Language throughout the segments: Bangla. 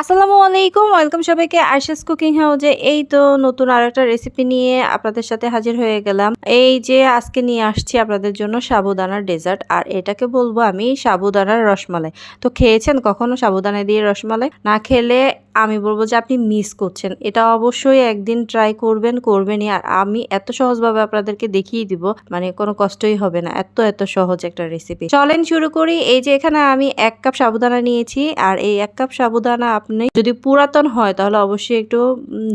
আসসালামু আলাইকুম, ওয়েলকাম সবাইকে আশেস কুকিং হাউজে। এই তো নতুন আর একটা রেসিপি নিয়ে আপনাদের সাথে হাজির হয়ে গেলাম। এই যে আজকে নিয়ে আসছি আপনাদের জন্য সাবুদানার ডেজার্ট, আর এটাকে বলব আমি সাবুদানার রসমালাই। তো খেয়েছেন কখনো সাবুদানা দিয়ে রসমালাই? না খেলে আমি বলব যে আপনি মিস করছেন। এটা অবশ্যই একদিন ট্রাই করবেন, করবেনই। আর আমি এত সহজভাবে আপনাদেরকে দেখিয়ে দিব মানে কোনো কষ্টই হবে না। এত এত সহজ একটা রেসিপি চলেন শুরু করি। এই যে এখানে আমি এক কাপ সাবুদানা নিয়েছি। আর এই এক কাপ সাবুদানা আপনি যদি পুরাতন হয়, তাহলে অবশ্যই একটু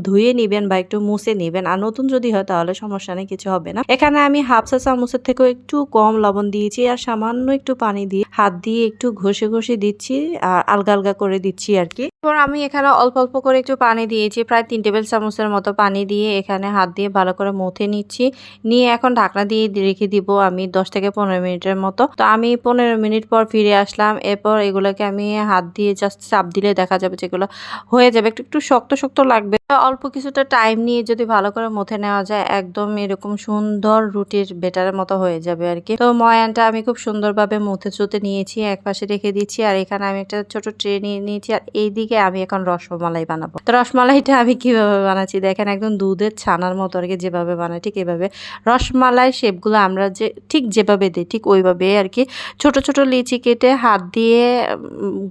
ধুয়ে নেবেন বা একটু মুছে নেবেন। আর নতুন যদি হয়, তাহলে সমস্যা নেই, কিছু হবে না। এখানে আমি হাফ চা চামচের থেকেও একটু কম লবণ দিয়েছি। আর সামান্য একটু পানি দিয়ে হাত দিয়ে একটু ঘষে ঘষে দিচ্ছি। আর আলগা আলগা করে দিচ্ছি আর কি। এরপর আমি এখানে অল্প অল্প করে একটু পানি দিয়েছি, প্রায় তিন টেবিল চামচের মতো পানি দিয়ে এখানে হাত দিয়ে ভালো করে মুথে নিচ্ছি। নিয়ে এখন ঢাকনা দিয়ে রেখে দিব আমি দশ থেকে পনেরো মিনিটের মতো। তো আমি পনেরো মিনিট পর ফিরে আসলাম, এরপর এগুলোকে আমি হাত দিয়ে জাস্ট চাপ দিলে দেখা যাবে যেগুলো হয়ে যাবে। একটু একটু শক্ত শক্ত লাগবে। অল্প কিছুটা টাইম নিয়ে যদি ভালো করে মুথে নেওয়া যায়, একদম এরকম সুন্দর রুটির বেটারের মতো হয়ে যাবে আর কি। তো ময়ানটা আমি খুব সুন্দরভাবে মুথে চুতে নিয়েছি এক পাশে রেখে দিচ্ছি আর এখানে আমি একটা ছোট ট্রে নিয়ে নিয়েছি আর এইদিকে আমি এখন রসমালাই বানাবো। তো রসমালাইটা আমি কীভাবে বানাচ্ছি? দেখেন একদম দুধের ছানার মতো আর কি যেভাবে বানাই, ঠিক এভাবে। রসমালাই শেপগুলো আমরা যে, ঠিক যেভাবে দিই, ঠিক ওইভাবে আর কি। ছোট ছোট লিচি কেটে হাত দিয়ে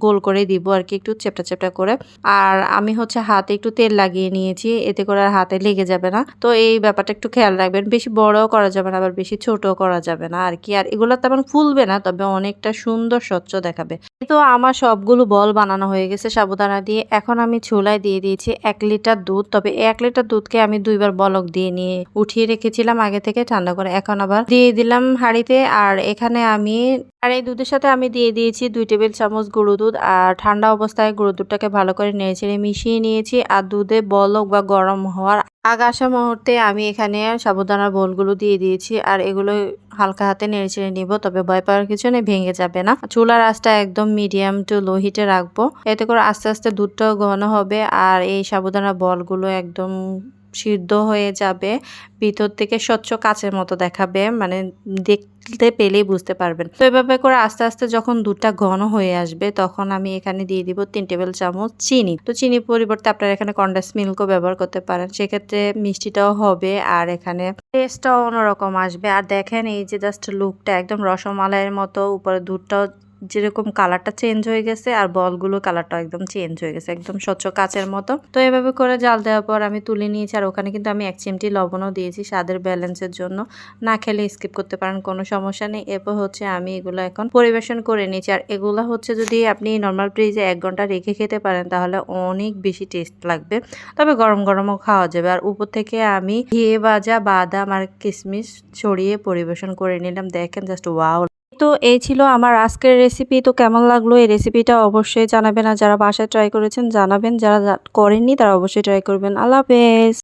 গোল করে দিব আর কি, একটু চেপটা চেপটা করে। আর আমি হচ্ছে হাতে একটু তেল লাগিয়ে নিয়েছি, এতে করে আর হাতে লেগে যাবে না। তো এই ব্যাপারটা একটু খেয়াল রাখবেন, বেশি বড়ও করা যাবে না, আবার বেশি ছোটও করা যাবে না আর কি। আর এগুলো তেমন ফুলবে না, তবে অনেকটা সুন্দর, স্বচ্ছ দেখাবে। তো আমার সবগুলো বল বানানো হয়ে গেছে সাবুদানা দিয়ে। এখন আমি চুলায় দিয়ে দিয়েছি এক লিটার দুধ। তবে এক লিটার দুধকে আমি দুইবার বলক দিয়ে নিয়ে উঠিয়ে রেখেছিলাম আগে থেকে ঠান্ডা করে। এখন আবার দিয়ে দিলাম হাঁড়িতে। আর এখানে আমি আর এই দুধের সাথে আমি দিয়ে দিয়েছি দুই টেবিল চামচ গুঁড়ো দুধ। আর ঠান্ডা অবস্থায় গুঁড়ো দুধটাকে ভালো করে নেড়েচেড়ে মিশিয়ে নিয়েছি। আর দুধে বলক বা গরম হওয়ার আগ আসা মুহূর্তে আমি এখানে সাবুদানার বোলগুলো দিয়ে দিয়েছি, আর এগুলো হালকা হাতে নেড়ে চেড়ে নিব, তবে ভয় পাওয়ার কিছু নেই, ভেঙে যাবে না। চুলার আঁচটা একদম মিডিয়াম টু লো হিটে রাখব। এতে করে আস্তে আস্তে দুধটাও ঘন হবে, আর এই সাবুদানা বলগুলো একদম সিদ্ধ হয়ে যাবে, ভিতর থেকে স্বচ্ছ কাচের মতো দেখাবে মানে দেখতে পেলেই বুঝতে পারবেন। তো এভাবে করে আস্তে আস্তে যখন দুধটা ঘন হয়ে আসবে, তখন আমি এখানে দিয়ে দিব তিন টেবিল চামচ চিনি। তো চিনির পরিবর্তে আপনারা এখানে কন্ডেন্স মিল্কও ব্যবহার করতে পারেন। সেক্ষেত্রে মিষ্টিটাও হবে আর এখানে টেস্টটাও অন্যরকম আসবে। আর দেখেন এই যে জাস্ট লুকটা একদম রসমালাইয়ের মতো, উপরে দুধটাও যেরকম কালারটা চেঞ্জ হয়ে গেছে আর বলগুলো কালারটা একদম চেঞ্জ হয়ে গেছে, একদম স্বচ্ছ কাচের মতো। তো এভাবে করে জাল দেওয়ার পর আমি তুলে নিয়েছি আর ওখানে কিন্তু আমি এক চিমটি লবণও দিয়েছি স্বাদের ব্যালেন্সের জন্য। না খেলে স্কিপ করতে পারেন, কোনো সমস্যা নেই। এরপর হচ্ছে আমি এগুলো এখন পরিবেশন করে নিয়েছি। আর এগুলো হচ্ছে যদি আপনি নর্মাল ফ্রিজে এক ঘণ্টা রেখে খেতে পারেন তাহলে অনেক বেশি টেস্ট লাগবে। তবে গরম গরমও খাওয়া যাবে। আর উপর থেকে আমি ঘিয়ে ভাজা বাদাম আর কিশমিশ ছড়িয়ে পরিবেশন করে নিলাম। দেখেন জাস্ট ওয়াও তো এই ছিল আমার আজকের রেসিপি তো কেমন লাগল এই রেসিপিটা অবশ্যই জানাবেন। আর যারা বাসায় ট্রাই করেছেন, জানাবেন। যারা করেননি, তারা অবশ্যই ট্রাই করবেন। আল্লাহ হাফেজ।